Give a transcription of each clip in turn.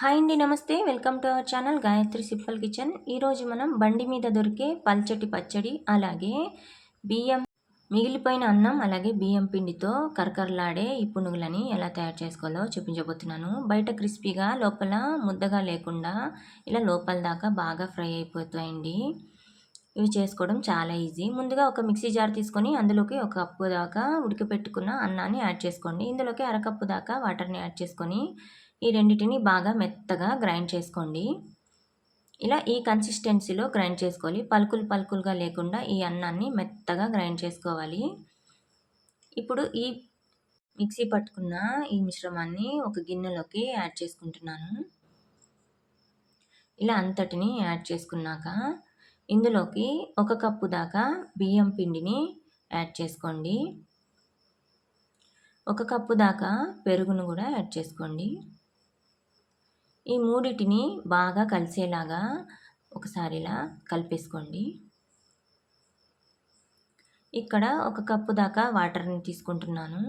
Hi అండి నమస్తే. Welcome to our channel Gayatri simple kitchen. ఈరోజు మనం బండి మీద దొరికే పల్చటి పచ్చడి అలాగే బియ్యం మిగిలిపోయిన అన్నం అలాగే బియ్యం పిండితో కరకరలాడే ఈ పునుగులని ఎలా తయారు చేసుకోవాలో చూపించబోతున్నాను. బయట క్రిస్పీగా లోపల ముద్దగా లేకుండా ఇలా లోపల దాకా బాగా ఫ్రై అయిపోతాయండి. ఇవి చేసుకోవడం చాలా ఈజీ. ముందుగా ఒక మిక్సీ జార్ తీసుకొని అందులోకి ఒక కప్పు దాకా ఉడికపెట్టుకున్న అన్నాన్ని యాడ్ చేసుకోండి. ఇందులోకి అరకప్పు దాకా వాటర్ని యాడ్ చేసుకొని ఈ రెండింటిని బాగా మెత్తగా గ్రైండ్ చేసుకోండి. ఇలా ఈ కన్సిస్టెన్సీలో గ్రైండ్ చేసుకోవాలి. పలుకులు పలుకులుగా లేకుండా ఈ అన్నాన్ని మెత్తగా గ్రైండ్ చేసుకోవాలి. ఇప్పుడు ఈ మిక్సీ పట్టుకున్న ఈ మిశ్రమాన్ని ఒక గిన్నెలోకి యాడ్ చేసుకుంటున్నాను. ఇలా అంతటిని యాడ్ చేసుకున్నాక ఇందులోకి ఒక కప్పు దాకా బియ్యం పిండిని యాడ్ చేసుకోండి. ఒక కప్పు దాకా పెరుగును కూడా యాడ్ చేసుకోండి. ఈ మూడిటిని బాగా కలిసేలాగా ఒకసారి ఇలా కలిపేసుకోండి. ఇక్కడ ఒక కప్పు దాకా వాటర్ని తీసుకుంటున్నాను.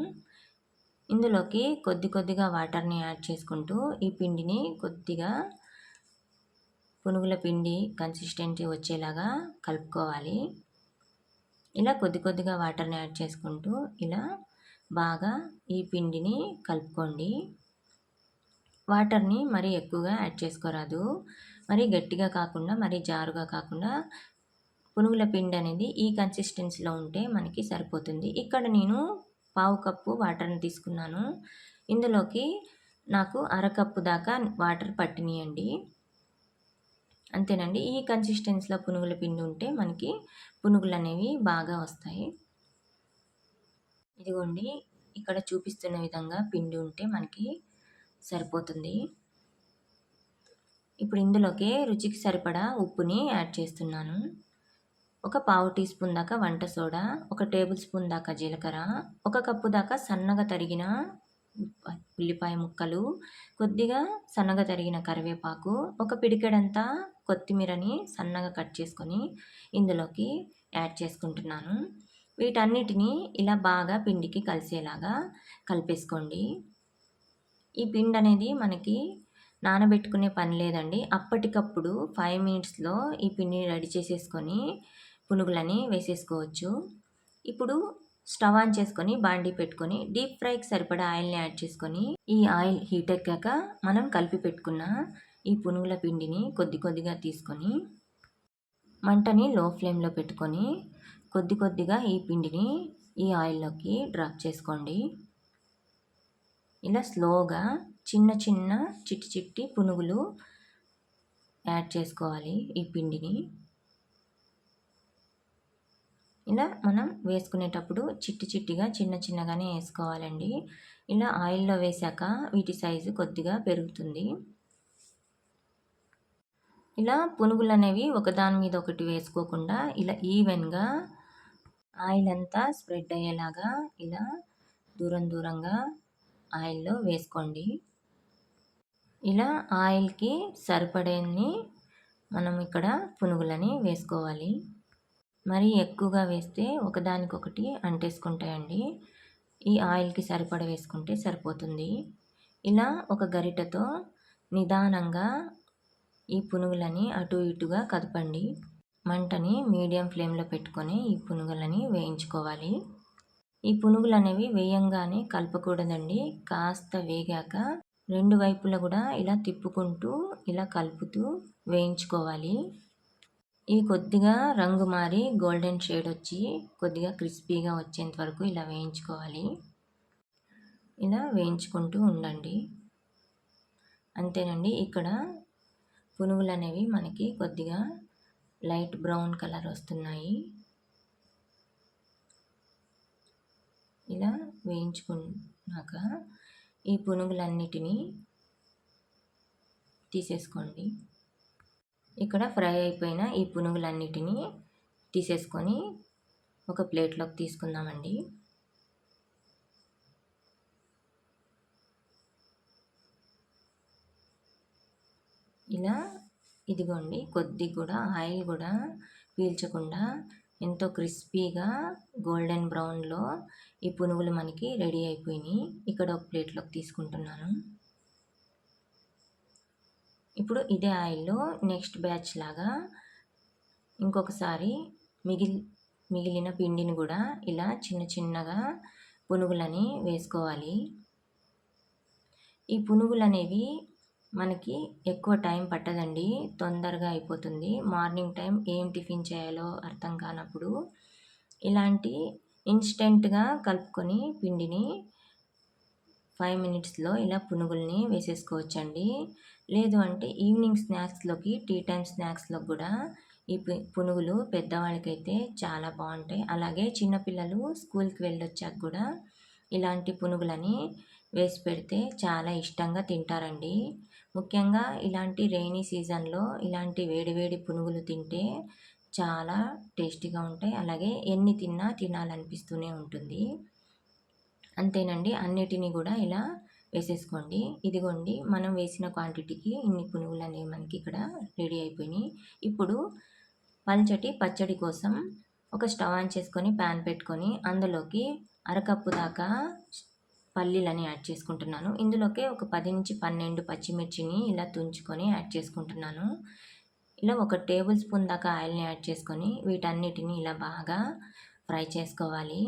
ఇందులోకి కొద్ది కొద్దిగా వాటర్ని యాడ్ చేసుకుంటూ ఈ పిండిని కొద్దిగా పునుగుల పిండి కన్సిస్టెంట్ వచ్చేలాగా కలుపుకోవాలి. ఇలా కొద్ది కొద్దిగా వాటర్ని యాడ్ చేసుకుంటూ ఇలా బాగా ఈ పిండిని కలుపుకోండి. వాటర్ని మరీ ఎక్కువగా యాడ్ చేసుకోరాదు. మరీ గట్టిగా కాకుండా మరీ జారుగా కాకుండా పునుగుల పిండి అనేది ఈ కన్సిస్టెన్సీలో ఉంటే మనకి సరిపోతుంది. ఇక్కడ నేను పావు కప్పు వాటర్ని తీసుకున్నాను. ఇందులోకి నాకు అరకప్పు దాకా వాటర్ పట్టినియండి. అంతేనండి. ఈ కన్సిస్టెన్సీలో పునుగుల పిండి ఉంటే మనకి పునుగులు అనేవి బాగా వస్తాయి. ఇదిగోండి. ఇక్కడ చూపిస్తున్న విధంగా పిండి ఉంటే మనకి సరిపోతుంది. ఇప్పుడు ఇందులోకి రుచికి సరిపడా ఉప్పుని యాడ్ చేస్తున్నాను. ఒక పావు టీ స్పూన్ దాకా వంట సోడా ఒక టేబుల్ స్పూన్ దాకా జీలకర్ర ఒక కప్పు దాకా సన్నగా తరిగిన ఉల్లిపాయ ముక్కలు కొద్దిగా సన్నగా తరిగిన కరివేపాకు ఒక పిడికెడంతా కొత్తిమీరని సన్నగా కట్ చేసుకొని ఇందులోకి యాడ్ చేసుకుంటున్నాను. వీటన్నిటిని ఇలా బాగా పిండికి కలిసేలాగా కలిపేసుకోండి. ఈ పిండి అనేది మనకి నానబెట్టుకునే పని లేదండి. అప్పటికప్పుడు ఫైవ్ మినిట్స్లో ఈ పిండిని రెడీ చేసేసుకొని పునుగులని వేసేసుకోవచ్చు. ఇప్పుడు స్టవ్ ఆన్ చేసుకొని బాండీ పెట్టుకొని డీప్ ఫ్రైకి సరిపడా ఆయిల్ని యాడ్ చేసుకొని ఈ ఆయిల్ హీట్ ఎక్కాక మనం కలిపి పెట్టుకున్న ఈ పునుగుల పిండిని కొద్ది కొద్దిగా తీసుకొని మంటని లో ఫ్లేమ్లో పెట్టుకొని కొద్ది కొద్దిగా ఈ పిండిని ఈ ఆయిల్లోకి డ్రాప్ చేసుకోండి. ఇలా స్లోగా చిన్న చిన్న చిట్టి చిట్టి పునుగులు యాడ్ చేసుకోవాలి ఈ పిండిని. ఇలా మనం వేసుకునేటప్పుడు చిట్టి చిట్టిగా చిన్న చిన్నగానే వేసుకోవాలండి. ఇలా ఆయిల్లో వేసాక వీటి సైజు కొద్దిగా పెరుగుతుంది. ఇలా పునుగులు అనేవి ఒకదాని మీద ఒకటి వేసుకోకుండా ఇలా ఈవెన్గా ఆయిల్ అంతా స్ప్రెడ్ అయ్యేలాగా ఇలా దూరం దూరంగా ఆయిల్లో వేసుకోండి. ఇలా ఆయిల్కి సరిపడేన్ని మనం ఇక్కడ పునుగులని వేసుకోవాలి. మరి ఎక్కువగా వేస్తే ఒకదానికొకటి అంటేసుకుంటాయండి. ఈ ఆయిల్కి సరిపడ వేసుకుంటే సరిపోతుంది. ఇలా ఒక గరిటతో నిదానంగా ఈ పునుగులని అటు ఇటుగా కదపండి. మంటని మీడియం ఫ్లేమ్లో పెట్టుకొని ఈ పునుగులని వేయించుకోవాలి. ఈ పునుగులు అనేవి వేయంగానే కలపకూడదండి. కాస్త వేగాక రెండు వైపులా కూడా ఇలా తిప్పుకుంటూ ఇలా కలుపుతూ వేయించుకోవాలి. ఇవి కొద్దిగా రంగు మారి గోల్డెన్ షేడ్ వచ్చి కొద్దిగా క్రిస్పీగా వచ్చేంత వరకు ఇలా వేయించుకోవాలి. ఇలా వేయించుకుంటూ ఉండండి. అంతేనండి. ఇక్కడ పునుగులు అనేవి మనకి కొద్దిగా లైట్ బ్రౌన్ కలర్ వస్తున్నాయి. ఇలా వేయించుకున్నాక ఈ పునుగులన్నిటినీ తీసేసుకోండి. ఇక్కడ ఫ్రై అయిపోయిన ఈ పునుగులన్నిటినీ తీసేసుకొని ఒక ప్లేట్లోకి తీసుకుందామండి. ఇలా ఇదిగోండి కొద్ది కూడా ఆయిల్ కూడా పీల్చకుండా ఎంతో క్రిస్పీగా గోల్డెన్ బ్రౌన్లో ఈ పునుగులు మనకి రెడీ అయిపోయినాయి ఇక్కడ ఒక ప్లేట్లోకి తీసుకుంటున్నాను ఇప్పుడు ఇదే ఆయిల్‌లో నెక్స్ట్ బ్యాచ్ లాగా ఇంకొకసారి మిగిలి మిగిలిన పిండిని కూడా ఇలా చిన్న చిన్నగా పునుగులని వేసుకోవాలి. ఈ పునుగులు అనేవి మనకి ఎక్కువ టైం పట్టదండి. తొందరగా అయిపోతుంది. మార్నింగ్ టైం ఏం టిఫిన్ చేయాలో అర్థం కానప్పుడు ఇలాంటి ఇన్స్టెంట్గా కలుపుకొని పిండిని ఫైవ్ మినిట్స్‌లో ఇలా పునుగుల్ని వేసేసుకోవచ్చండి. లేదు అంటే ఈవినింగ్ స్నాక్స్‌లోకి టీ టైం స్నాక్స్‌లోకి కూడా ఈ పు పునుగులు పెద్దవాళ్ళకైతే చాలా బాగుంటాయి అలాగే చిన్నపిల్లలు స్కూల్‌కి వెళ్ళొచ్చాక కూడా ఇలాంటి పునుగులని వేసి పెడితే చాలా ఇష్టంగా తింటారండి. ముఖ్యంగా ఇలాంటి రెయినీ సీజన్‌లో ఇలాంటి వేడి వేడి పునుగులు తింటే చాలా టేస్టీగా ఉంటాయి. అలాగే ఎన్ని తిన్నా తినాలనిపిస్తూనే ఉంటుంది. అంతేనండి. అన్నిటిని కూడా ఇలా వేసేసుకోండి. ఇదిగోండి మనం వేసిన క్వాంటిటీకి ఇన్ని పునుగులు అనేవి మనకి ఇక్కడ రెడీ అయిపోయినాయి. ఇప్పుడు పల్చటి పచ్చడి కోసం ఒక స్టవ్ ఆన్ చేసుకొని పాన్ పెట్టుకొని అందులోకి అరకప్పు దాకా పల్లీలని యాడ్ చేసుకుంటున్నాను. ఇందులోకే ఒక 10-12 పచ్చిమిర్చిని ఇలా తుంచుకొని యాడ్ చేసుకుంటున్నాను. ఇలా ఒక టేబుల్ స్పూన్ దాకా ఆయిల్‌ని యాడ్ చేసుకొని వీటన్నిటిని ఇలా బాగా ఫ్రై చేసుకోవాలి.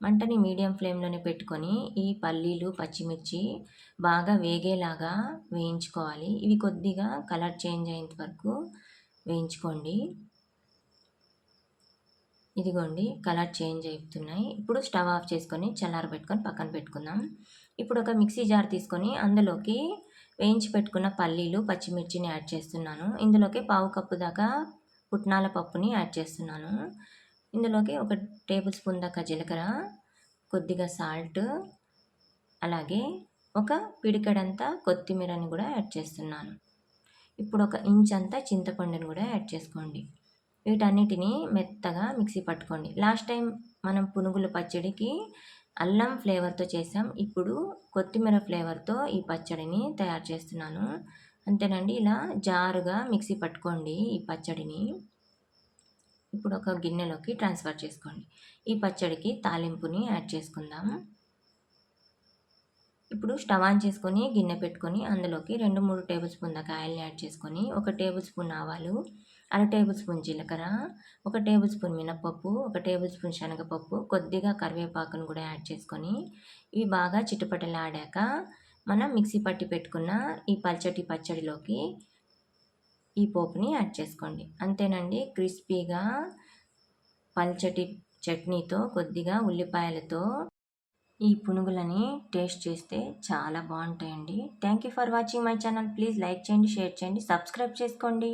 మంటని మీడియం ఫ్లేమ్‌లోనే పెట్టుకొని ఈ పల్లీలు, పచ్చిమిర్చి బాగా వేగేలాగా వేయించుకోవాలి. ఇవి కొద్దిగా కలర్ చేంజ్ అయ్యేంత వరకు వేయించుకోండి. ఇదిగోండి కలర్ చేంజ్ అవుతున్నాయి. ఇప్పుడు స్టవ్ ఆఫ్ చేసుకొని చల్లారబెట్టుకొని పక్కన పెట్టుకుందాం. ఇప్పుడు ఒక మిక్సీ జార్ తీసుకొని అందులోకి వేయించి పెట్టుకున్న పల్లీలు, పచ్చిమిర్చిని యాడ్ చేస్తున్నాను. ఇందులోకి పావు కప్పు దాకా పుట్నాల పప్పుని యాడ్ చేస్తున్నాను. ఇందులోకి ఒక టేబుల్ స్పూన్ దాకా జీలకర్ర, కొద్దిగా సాల్ట్, అలాగే ఒక పిడికెడంతా కొత్తిమీరని కూడా యాడ్ చేస్తున్నాను. ఇప్పుడు ఒక ఇంచ్ అంతా చింతపండుని కూడా యాడ్ చేసుకోండి. వీటన్నిటిని మెత్తగా మిక్సీ పట్టుకోండి. లాస్ట్ టైం మనం పునుగుల పచ్చడికి అల్లం ఫ్లేవర్‌తో చేసాం. ఇప్పుడు కొత్తిమీర ఫ్లేవర్‌తో ఈ పచ్చడిని తయారు చేస్తున్నాను. అంతేనండి. ఇలా జారుగా మిక్సీ పట్టుకోండి ఈ పచ్చడిని. ఇప్పుడు ఒక గిన్నెలోకి ట్రాన్స్‌ఫర్ చేసుకోండి. ఈ పచ్చడికి తాలింపుని యాడ్ చేసుకుందాం. ఇప్పుడు స్టవ్ ఆన్ చేసుకొని గిన్నె పెట్టుకొని అందులోకి 2, 3 టేబుల్ స్పూన్ దాకా ఆయిల్‌ని యాడ్ చేసుకొని, ఒక టేబుల్ స్పూన్ ఆవాలు, అర టేబుల్ స్పూన్ జీలకర్ర, ఒక టేబుల్ స్పూన్ మినపప్పు, ఒక టేబుల్ స్పూన్ శనగపప్పు, కొద్దిగా కరివేపాకును కూడా యాడ్ చేసుకొని, ఇవి బాగా చిట్టుపట్టలాడాక మనం మిక్సీ పట్టి పెట్టుకున్న ఈ పల్చటి పచ్చడిలోకి ఈ పోపుని యాడ్ చేసుకోండి. అంతేనండి. క్రిస్పీగా పల్చటి చట్నీతో కొద్దిగా ఉల్లిపాయలతో ఈ పునుగులని టేస్ట్ చేస్తే చాలా బాగుంటాయండి thank you for watching my channel. Please like చేయండి, షేర్ చేయండి, సబ్స్క్రైబ్ చేసుకోండి.